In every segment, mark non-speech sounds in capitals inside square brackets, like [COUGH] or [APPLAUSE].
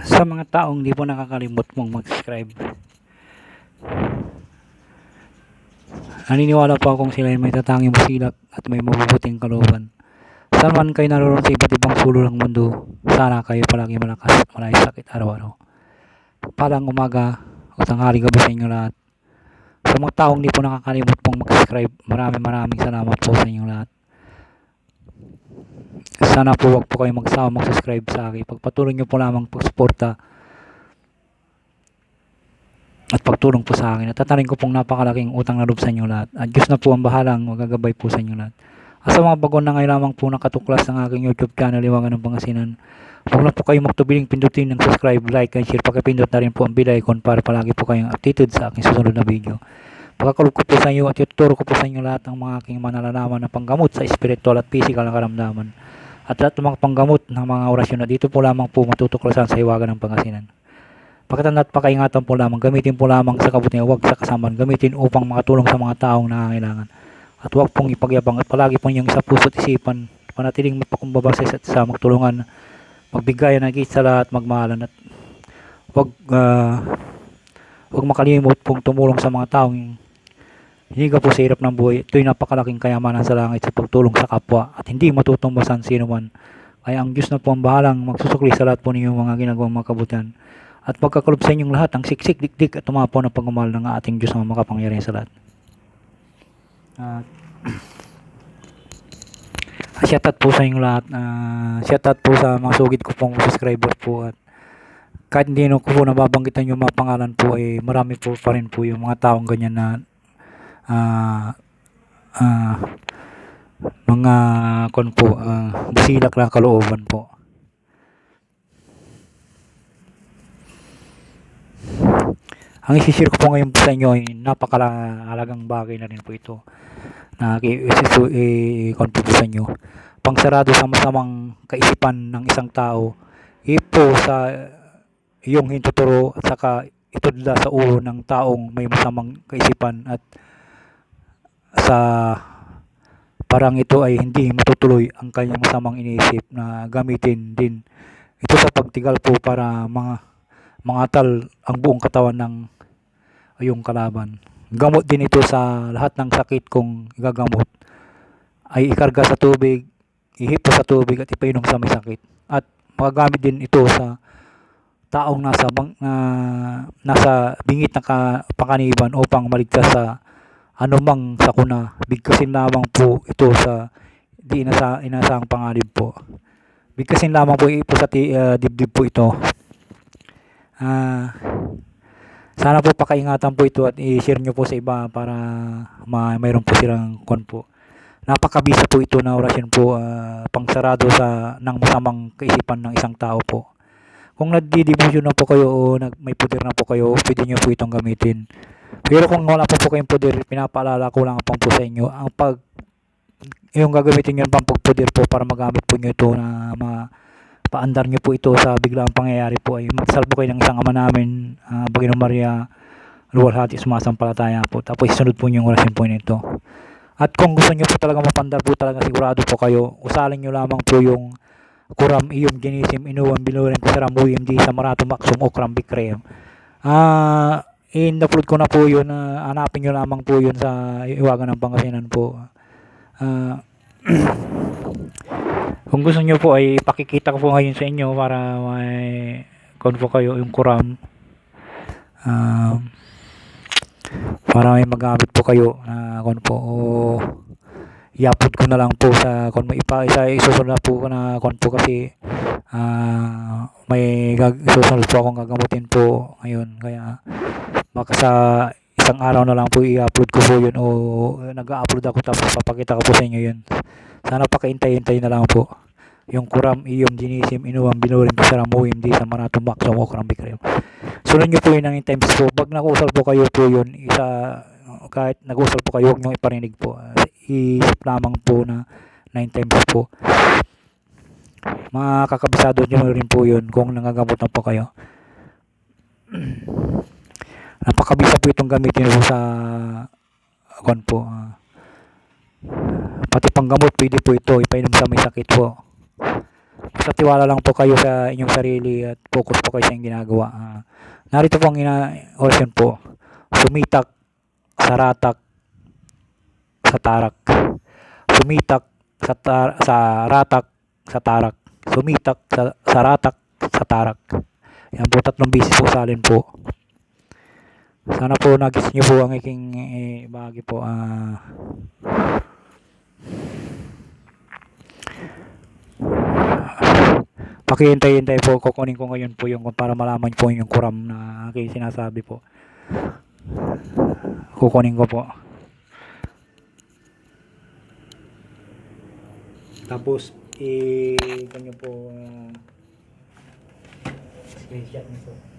sa mga taong di po nakakalimot mong mag-subscribe. Naniniwala po akong sila ay may tatanging masilak at may mabubuting kalooban. Saan man kayo naroon sa iba't ibang sulok ng mundo, sana kayo palagi malakas at malay sakit araw-araw. Palang umaga o tanghali gabi sa inyo lahat. Sa mga taong di po nakakalimot pong mag-subscribe, maraming maraming salamat po sa inyong lahat. Sana po wag po kayo magsawa mag-subscribe sa akin. Pagpatuloy nyo po lamang pagsuporta at pagtulong po sa akin. At tatarin ko pong napakalaking utang na loob sa inyo lahat. At Diyos na po ang bahalang magagabay po sa inyo lahat. At sa mga bagon na ngayon lamang po nakatuklas ng aking YouTube channel, Iwagan ng Pangasinan, huwag na po kayo magtubiling pindutin ng subscribe, like, and share. Pakipindot na rin po ang bell icon para palagi po kayong updated sa aking susunod na video. Pagkakulog ko po sa inyo at ituturo ko po sa inyo lahat ng mga aking manalalaman na panggamot sa spiritual at physical na karamdaman. At lahat ng mga panggamot ng mga orasyon na dito po lamang po matutuklasan sa Iwagan ng Pangasinan. Pagkatanda at pakaingatan po lamang, gamitin po lamang sa kabutihan, huwag sa kasamaan, gamitin upang makatulong sa mga taong nangangailangan. At huwag pong ipagyabang at palagi po niyong sa puso't isipan, panatiling mapakumbaba sa isa't isa, magtulungan, magbigayan, nagit sa lahat, magmahalan at huwag, ah, huwag makalimot pong tumulong sa mga taong hiniga po sa hirap ng buhay. Ito'y napakalaking kayamanan sa langit sa pagtulong sa kapwa at hindi matutumbasan sino man. Kaya ang Diyos na po ang bahalang magsusukli sa lahat po ninyong mga ginagawang makabutihan at pagkakalob sa inyong lahat ang siksik, dikdik at tumapo na pagmamahal ng ating Diyos na makapangyarihan sa lahat. At uh, po sa inyong lahat. Uh, shoutout po sa mga sugid ko pong subscriber po at kahit hindi no ko po nababanggitan yung mga pangalan po eh marami po pa rin po yung mga taong ganyan na ah ah, mga kon po uh, busilak na kalooban po. Ang isi-share ko po ngayon po sa inyo ay napakalagang bagay na rin po ito na i-kon po sa inyo. Pangsarado sa masamang kaisipan ng isang tao, ipo sa iyong hintuturo at saka itudla sa ulo ng taong may masamang kaisipan at sa parang ito ay hindi matutuloy ang kanyang masamang iniisip na gamitin din ito sa pagtigal po para mga mangatal ang buong katawan ng iyong kalaban. Gamot din ito sa lahat ng sakit kung igagamot ay ikarga sa tubig, ihipo sa tubig at ipainom sa may sakit. At magagamit din ito sa taong nasa bang, uh, nasa bingit ng panganiban upang maligtas sa anumang sakuna. Bigkasin lamang po ito sa di inasa, inasang panganib po. Bigkasin lamang po ipo sa uh, dibdib po ito. Uh, sana po pakaingatan po ito at i-share nyo po sa iba para ma mayroon po silang kon po. Napakabisa po ito na orasyon po uh, pangsarado sa ng masamang kaisipan ng isang tao po. Kung nagdi-devotion na po kayo o nag, may puder na po kayo, pwede nyo po itong gamitin. Pero kung wala po po kayong puder, pinapaalala ko lang po po sa inyo, ang pag yung gagamitin nyo pang pagpuder po para magamit po nyo ito na mga paandar nyo po ito sa biglang pangyayari po ay magsal po kayo ng isang ama namin, uh, Bagino Maria, luwalhati sumasampalataya po. Tapos isunod po nyo yung orasyon po nito. At kung gusto nyo po talaga mapandar po talaga sigurado po kayo, usalin nyo lamang po yung kuram iyong ginisim inuwan binurin ko sa ramuyim di sa marato maksum okram bikrem. Ah, uh, in-upload ko na po yun, uh, hanapin nyo lamang po yun sa iwagan ng Pangasinan po. Uh, [CLEARS THROAT] kung gusto nyo po ay pakikita ko po ngayon sa inyo para may kon po kayo yung kuram. Um, para may magamit po kayo na kon po o i-upload ko na lang po sa kon mo ipa isa isusunod na po na kon po kasi uh, may gag susunod po akong gagamutin po ngayon. Kaya baka sa isang araw na lang po i-upload ko po yun o nag-upload ako tapos papakita ko po sa inyo yun. Sana pakaintay-intay na lang po. Yung kuram iyong dinisim inuwang binurin ko sa ramuhim di sa manatumak sa mo kuram bikrem sunod nyo po yun ang times po pag nakusal po kayo po yun isa kahit nagusal po kayo huwag nyo iparinig po. Isip lamang po na 9 times po. Makakabisado nyo rin po yun kung nangagamot na po kayo [CLEARS THROAT] napakabisa po itong gamitin po sa kon po uh, pati panggamot pwede po ito ipainom sa may sakit po basta tiwala lang po kayo sa inyong sarili at focus po kayo sa inyong ginagawa. Ah, narito po ang ina orasyon po. Sumitak sa ratak sa tarak. Sumitak sa, tar- sa ratak sa tarak. Sumitak sa, sa ratak sa tarak. Yan po, tatlong bisis po salin po. Sana po nagis niyo po ang aking eh, bahagi po. Ah, pakihintay-hintay po. Kukunin ko ngayon po yung para malaman po yung kuram na aking sinasabi po. Kukunin ko po. Tapos, i kanyo po ah, screenshot niyo po.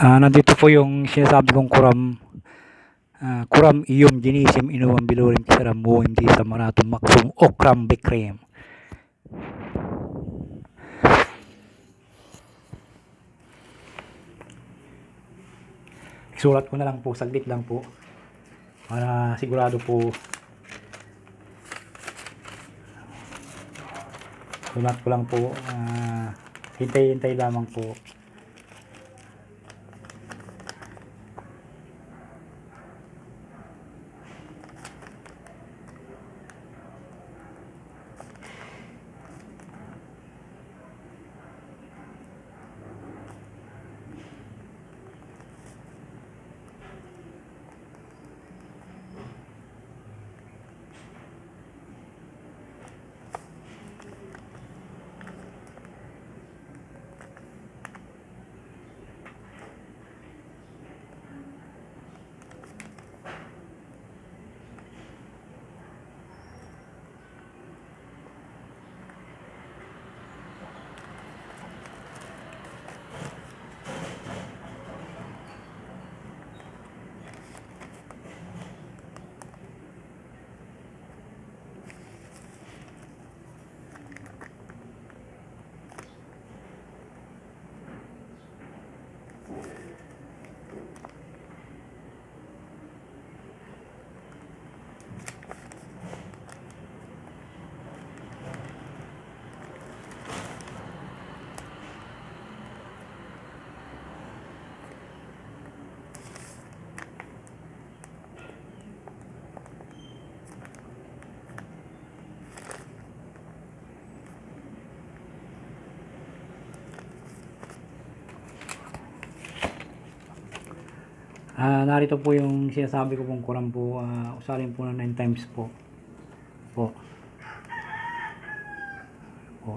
Ah, nandito po yung sinasabi kong kuram. Ah, kuram iyom ginisim inuwang bilurim kisaram mo hindi sa maratum maksum okram bekrem. Sulat ko na lang po, saglit lang po. Para sigurado po Sulat ko lang po. ah, hintay-hintay lamang po. Ah, narito po yung sinasabi ko pong kuram po. ah, usalin po ng 9 times po. Po. Po.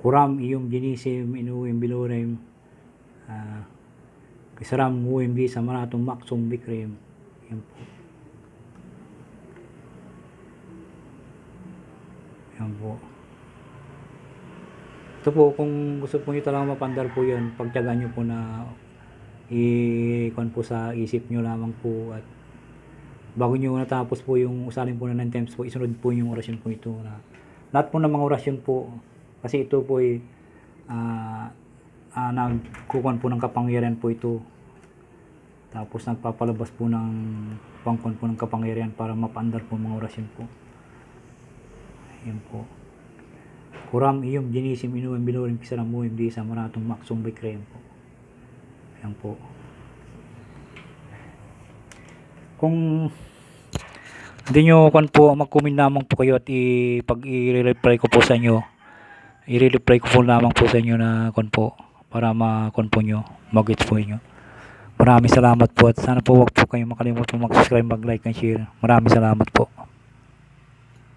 Kuram iyong ginisim inuwim bilurem. Ah, kisaram muwim di sa maratong maksum bikrem. Yan po. Yan po. Ito po, kung gusto po nyo talaga mapandar po yan, pagtyagaan nyo po na i-kon po sa isip nyo lamang po at bago nyo natapos po yung usalin po na 9 times po, isunod po yung orasyon po ito na lahat po ng mga orasyon po kasi ito po ay ah ah, nagkukuhan po ng kapangyarihan po ito tapos nagpapalabas po ng pangkon po ng kapangyarihan para mapaandar po mga orasyon po. Ayan po. Kuram iyong ginisim inuwim binurim kisalam muhim di sa maratong maksong bikrem po. Ayan po. Kung hindi nyo kan po mag-comment lamang po kayo at i pag i-reply ko po sa inyo. I-reply ko po lamang po sa inyo na kon po para ma-kon po nyo mag-gets po inyo maraming salamat po at sana po wag po kayo makalimutan mag-subscribe mag-like and share. Maraming salamat po